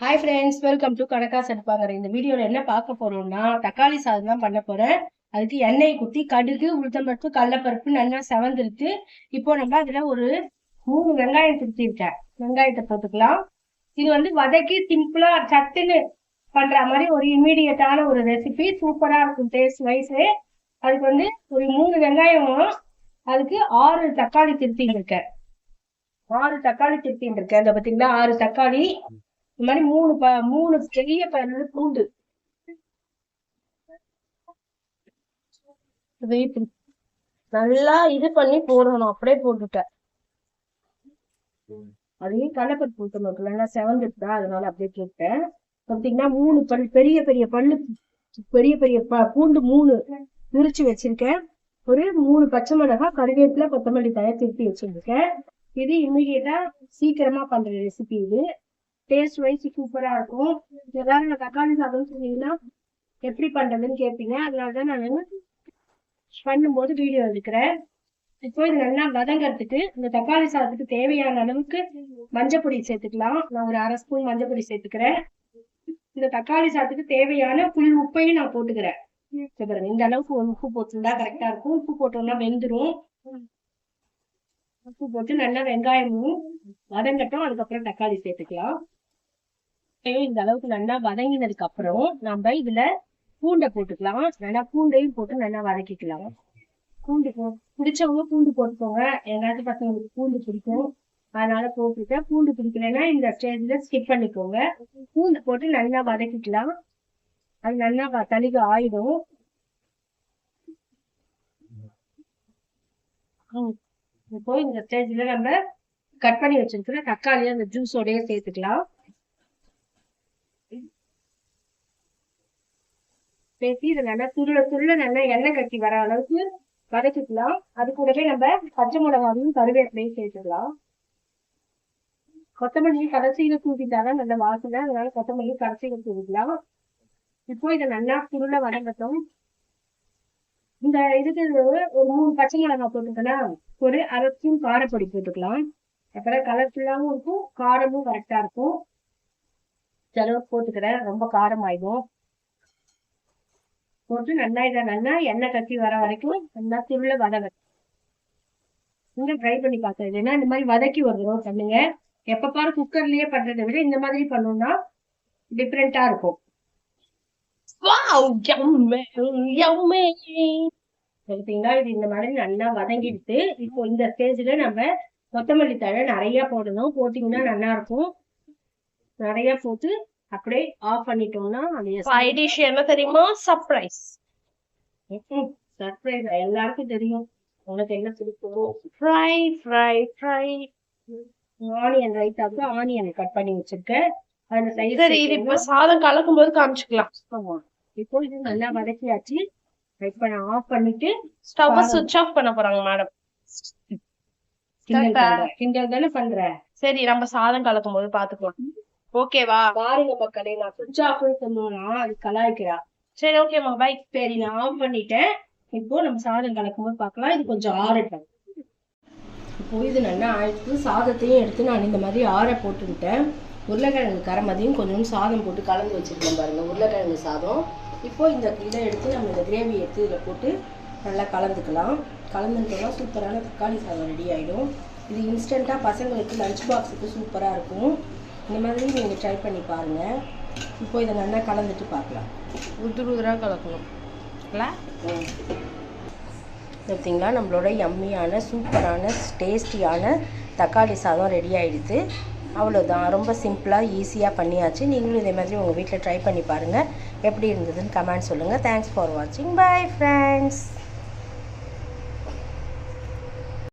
Hi friends welcome to கணக்கா செடுப்பாங்கிற இந்த வீடியோல என்ன பார்க்க போறோம்னா தக்காளி சாதம் தான் பண்ண போறேன். அதுக்கு எண்ணெய் குத்தி கடுகு உளுத்தம்பருப்பு கடலப்பருப்பு நல்லா செவந்திருக்கு இப்போ நம்ம அதுல ஒரு மூணு வெங்காயம் திருத்திருக்கேன் வெங்காயத்தை போட்டுக்கலாம் இது வந்து வதக்கி சிம்பிளாக சட்டுன்னு பண்ற மாதிரி ஒரு இமீடியட்டான ஒரு ரெசிபி சூப்பரா இருக்கும் டேஸ்ட் வைஸு அதுக்கு வந்து ஒரு மூணு வெங்காயம் அதுக்கு ஆறு தக்காளி திருத்தின்னு இருக்கேன். ஆறு தக்காளி திருத்தின்னு இருக்கேன். இந்த பாத்தீங்களா ஆறு தக்காளி. இந்த மாதிரி மூணு ப மூணு பெரிய பயனது பூண்டு நல்லா இது பண்ணி போடணும். அப்படியே போட்டுட்டேன். அதையும் கடலப்பருப்பு ஊற்றணும் நல்லா செவந்துட்டுதா அதனால அப்படியே போட்டேன். பார்த்தீங்கன்னா மூணு பல் பெரிய பெரிய பல்லு பெரிய பெரிய ப பூண்டு மூணு பிரிச்சு வச்சிருக்கேன். ஒரு மூணு பச்சை மிளகாய் கருவேப்பில கொத்தமல்லி தயார் திருப்பி வச்சிருக்கேன். இது இம்மிடியட்டா சீக்கிரமா பண்ற ரெசிபி இது. டேஸ்ட் வைஸ் சூப்பராக இருக்கும். ஏதாவது நான் தக்காளி சாதம் சொன்னீங்கன்னா எப்படி பண்ணுறதுன்னு கேட்பீங்க அதனால தான் நான் பண்ணும்போது வீடியோ எடுக்கிறேன். இப்போ இது நல்லா வதங்கறதுக்கு இந்த தக்காளி சாதத்துக்கு தேவையான அளவுக்கு மஞ்சள் பொடி சேர்த்துக்கலாம். நான் ஒரு அரை ஸ்பூன் மஞ்சள் பொடி சேர்த்துக்கிறேன். இந்த தக்காளி சாதத்துக்கு தேவையான புல் உப்பையும் நான் போட்டுக்கிறேன். பாருங்க, இந்த அளவுக்கு ஒரு உப்பு போட்டுருந்தா கரெக்டா இருக்கும். உப்பு போட்டோம்னா வெந்துடும் உப்பு போட்டு நல்லா வெங்காயமும் வதங்கட்டும். அதுக்கப்புறம் தக்காளி சேர்த்துக்கலாம். இந்த அளவுக்கு நல்லா வதங்கினதுக்கு அப்புறம் நம்ம இதுல பூண்டை போட்டுக்கலாம். நல்லா பூண்டையும் போட்டு நல்லா வதக்கிக்கலாம். பூண்டு போ பிடிச்சவங்க பூண்டு போட்டுக்கோங்க. எங்காவது பசங்களுக்கு பூண்டு பிடிக்கும். அதனால போட்டுட்டேன் பூண்டு பிடிக்கலைன்னா இந்த ஸ்டேஜ்ல ஸ்கிப் பண்ணிக்கோங்க. பூண்டு போட்டு நல்லா வதக்கிக்கலாம். அது நல்லா வ- தளிக ஆயிடும். இப்போ இந்த ஸ்டேஜ்ல நம்ம கட் பண்ணி வச்சிருக்கிற தக்காளியை அந்த ஜூஸோடய சேர்த்துக்கலாம். பேசி இதை நல்லா துருள துருள நல்லா எண்ணெய் கட்டி வர அளவுக்கு வதக்கிக்கலாம். அது கூடவே நம்ம பச்சை மிளகாவையும் கருவேப்பிலையும் சேர்த்துக்கலாம். கொத்தமல்லி கடைசியில தூக்கிட்டாதான் நல்ல வாசனை. அதனால கொத்தமல்லி கடைசியில தூக்கிக்கலாம் இப்போ இதை நல்லா துருள வதங்கட்டும். இந்த இதுக்கு ஒரு மூணு பச்சை மிளகாய் போட்டுக்கலாம் ஒரு அரை ஸ்பூன் காரப்பொடி போட்டுக்கலாம். அப்புறம் கலர்ஃபுல்லாவும் இருக்கும். காரமும் கரெக்டா இருக்கும். செலவு போட்டுக்கிறேன். ரொம்ப காரம் ஆயிடும் போட்டு நல்லா இதை நல்லா எண்ணெய் கட்டி வர வரைக்கும் நல்லா திருவிழ வதங்க நீங்க ட்ரை பண்ணி பார்த்தேன் இல்லைன்னா இந்த மாதிரி வதக்கி ஒரு தடவை பண்ணுங்க. எப்ப பாரு குக்கர்லயே பண்றதை விட இந்த மாதிரி பண்ணோம்னா டிஃப்ரெண்டா இருக்கும். பார்த்தீங்களா இது இந்த மாதிரி நல்லா வதங்கிடுத்து இப்போ இந்த ஸ்டேஜ்ல நம்ம கொத்தமல்லி தழை நிறைய போடணும். போட்டீங்கன்னா நல்லா இருக்கும். நிறைய போட்டு அப்படியே ஆஃப் பண்ணிட்டோம்னா அது என்ன தெரியுமா? சர்ப்ரைஸ் சர்ப்ரைஸ் எல்லாருக்கும் தெரியும். உனக்கு என்ன பிடிக்கும். ஃப்ரை ஃப்ரை ஃப்ரை ஆனியன் ரைத்தாக்கு ஆனியன் கட் பண்ணி வச்சிருக்கேன். அதுல சைடு சரி இது இப்ப சாதம் கலக்கும் போது காமிச்சுக்கலாம் இப்போ இது நல்லா வதக்கியாச்சு. இப்போ நான் ஆஃப் பண்ணிட்டு ஸ்டவ். சுவிட்ச் ஆஃப் பண்ண போறாங்க மேடம். கிண்டல் தானே பண்ற? சரி நம்ம சாதம் கலக்கும் போது பாத்துக்கலாம். ஓகேவா? பாருங்க மக்களே நான் சுவிட்ச் ஆஃப் சொன்னோம்னா அது கலாய்க்கிறா. சரி ஓகேம்மா பை சரி நான் ஆஃப் பண்ணிட்டேன். இப்போ நம்ம சாதம் கலக்கும் போது பார்க்கலாம். இது கொஞ்சம் ஆறட்டும். இப்போ இது நல்லா ஆயிடுச்சு. சாதத்தையும் எடுத்து நான் இந்த மாதிரி ஆற போட்டுக்கிட்டேன். உருளைக்கிழங்கு கரமதியும் கொஞ்சம் சாதம் போட்டு கலந்து வச்சுருக்கேன் பாருங்க உருளைக்கிழங்கு சாதம். இப்போ இந்த இதை எடுத்து நம்ம இந்த கிரேவி எடுத்து இதில் போட்டு நல்லா கலந்துக்கலாம். கலந்துட்டோம்னா சூப்பரான தக்காளி சாதம் ரெடி ஆகிடும் இது இன்ஸ்டண்ட்டாக பசங்களுக்கு லஞ்ச் பாக்ஸுக்கு சூப்பராக இருக்கும். இந்த மாதிரி நீங்கள் ட்ரை பண்ணி பாருங்கள் இப்போ இதை நல்லா கலந்துட்டு பார்க்கலாம். உதுரு உதுரா கலக்கணும். பார்த்தீங்களா நம்மளோட யம்மியான சூப்பரான டேஸ்டியான தக்காளி சாதம் ரெடி ஆயிடுது அவ்வளோதான் ரொம்ப சிம்பிளாக ஈஸியாக பண்ணியாச்சு. நீங்களும் இதே மாதிரி உங்கள் வீட்டில் ட்ரை பண்ணி பாருங்கள் எப்படி இருந்ததுன்னு கமெண்ட் சொல்லுங்கள் தேங்க்ஸ் ஃபார் வாட்சிங் பை ஃப்ரெண்ட்ஸ்